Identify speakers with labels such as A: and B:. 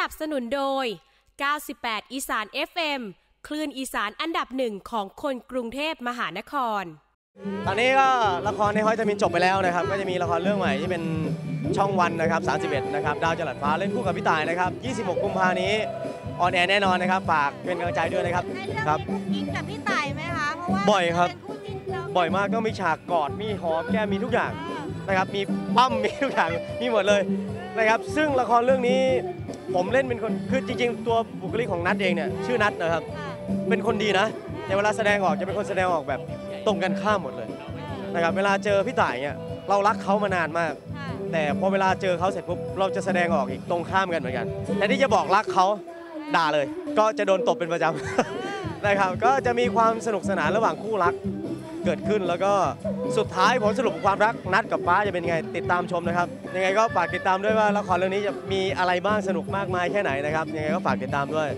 A: นับสนุนโดย 98 อีสาน FM คลื่นอีสานอันดับหนึ่งของคนกรุงเทพมหานคร
B: ตอนนี้ก็ละครในห้อยจะมินจบไปแล้วนะครับ ก็จะมีละครเรื่องใหม่ที่เป็นช่องวันนะครับ 31 นะครับ ดาวจรัสฟ้าเล่นคู่กับพี่ต่ายนะครับ 26 กุมภานี้ออนแอร์แน่นอนนะครับ ฝากเป็นกำลังใจด้วยนะครับ
C: ในเรื่อง
B: ครับ
C: มีกุ๊กกิ๊กกับพี่ต่ายไหมคะ เพราะว่า
B: บ่อยครับ
C: เป็นคู่จิ้นเรา
B: บ่อยมากก็มีฉากกอด มีหอมแก้มมีทุกอย่าง นะครับมีปั้มมีทุกอย่างมีหมดเลยนะครับซึ่งละครเรื่องนี้ผมเล่นเป็นคนคือจริง ๆ ตัวบุคลิกของนัทเองเนี่ยชื่อนัทนะครับ
C: ค่ะ
B: เป็นคนดีนะแต่เวลาแสดงออกจะเป็นคนแสดงออกแบบตรงกันข้ามหมดเลยนะครับเวลาเจอพี่ต่ายเนี่ยเรารักเขามานานมาก
C: ค่ะ
B: แต่พอเวลาเจอเขาเสร็จปุ๊บเราจะแสดงออกอีกตรงข้ามกันเหมือนกันแต่ที่จะบอกรักเขาด่าเลย ก็จะโดนตบเป็นประจำ นะครับก็จะมีความสนุกสนานระหว่างคู่รักเกิดขึ้น แล้วก็สุดท้ายผลสรุปความรักนัดกับฟ้าจะเป็นยังไงติดตามชมนะครับ ยังไงก็ฝากติดตามด้วยว่าละครเรื่องนี้จะมีอะไรบ้างสนุกมากมายแค่ไหนนะครับยังไงก็ฝากติดตามด้วย